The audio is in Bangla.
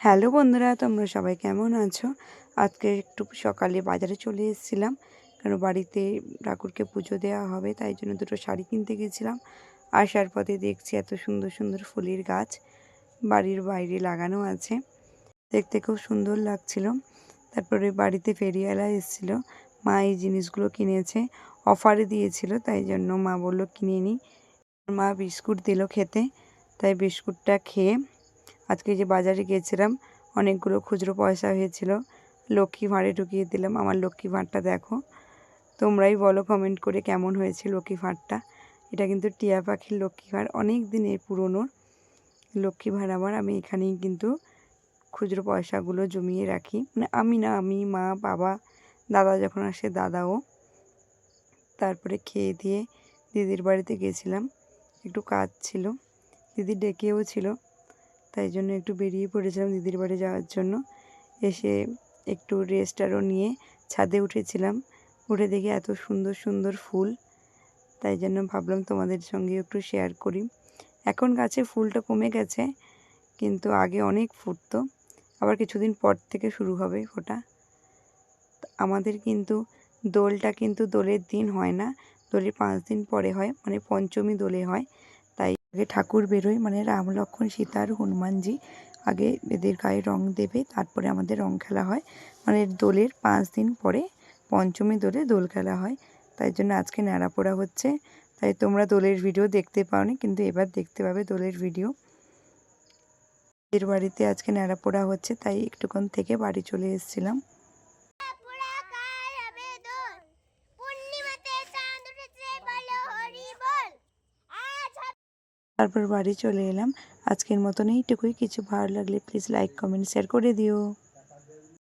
হ্যালো বন্ধুরা, তোমরা সবাই কেমন আছো? আজকে একটু সকালে বাজারে চলে এসেছিলাম। কারণ বাড়িতে ঠাকুরকে পুজো দেওয়া হবে, তাই জন্য দুটো শাড়ি কিনতে গেছিলাম। আসার পথে দেখছি এত সুন্দর সুন্দর ফুলের গাছ বাড়ির বাইরে লাগানো আছে। দেখতে খুব সুন্দর লাগছিল। তারপরে বাড়িতে ফেরিওয়ালা এসেছিল। মা এই জিনিসগুলো কিনেছে, অফারে দিয়েছিল, তাই জন্য মা বলল, কিনে নিই মা বিস্কুট দিল খেতে, তাই বিস্কুটটা খেয়ে আজকে যে বাজারে গিয়েছিলাম, অনেকগুলো খুচরো পয়সা হয়েছিল। লক্ষ্মী ভাঁড়ে ঢুকিয়ে দিলাম। আমার লক্ষ্মী ভাঁড়টা দেখো, তোমরাই বলো কমেন্ট করে কেমন হয়েছে লক্ষ্মী ভাঁড়টা। এটা কিন্তু টিয়া পাখির লক্ষ্মী ভাঁড়, অনেক দিনের পুরনো। লক্ষ্মী ভাঁড় আমার, আমি এখানেই কিন্তু খুচরো পয়সাগুলো জমিয়ে রাখি। মানে আমি না, আমি মা, বাবা, দাদা যখন আসে, দাদাও। তারপরে খেয়ে দিয়ে দিদির বাড়িতে গেছিলাম একটু কাজ ছিল, দিদি ডেকেও ছিল। তাই জন্য একটু বেরিয়ে পড়েছিলাম দিদির বাড়ি যাওয়ার জন্য। এসে একটু রেস্ট আরও নিয়ে ছাদে উঠেছিলাম। উঠে দেখি এত সুন্দর সুন্দর ফুল। তাই জন্য ভাবলাম তোমাদের সঙ্গে একটু শেয়ার করি। এখন গাছে ফুলটা কমে গেছে, কিন্তু আগে অনেক ফুটতো। আবার কিছুদিন পর থেকে শুরু হবে ফোটা আমাদের কিন্তু দোলটা কিন্তু দোলের দিন হয় না। দোলের পাঁচ দিন পরে হয় মানে পঞ্চমী দোলে হয়। আগে ঠাকুর বেরোয় মানে রাম লক্ষ্মণ সীতা আর হনুমানজি। আগে এদের গায়ে রং দেবে, তারপরে আমাদের রং খেলা হয়। মানে দোলের পাঁচ দিন পরে পঞ্চমী দোলে দোল খেলা হয়। তাই জন্য আজকে ন্যাড়া পোড়া হচ্ছে। তাই তোমরা দোলের ভিডিও দেখতে পাওনি, কিন্তু এবার দেখতে পাবে দোলের ভিডিও। এর বাড়িতে আজকে ন্যাড়া পোড়া হচ্ছে, তাই একটুক্ষণ থেকে বাড়ি চলে এসেছিলাম পুরা কাল হবে দোল পূর্ণিমাতে চাঁদ উঠেছে বলো হরি বল আজ তারপর বাড়ি চলে এলাম। আজকের মতন এইটুকুই। কিছু ভালো লাগলে প্লিজ লাইক কমেন্ট শেয়ার করে দিও।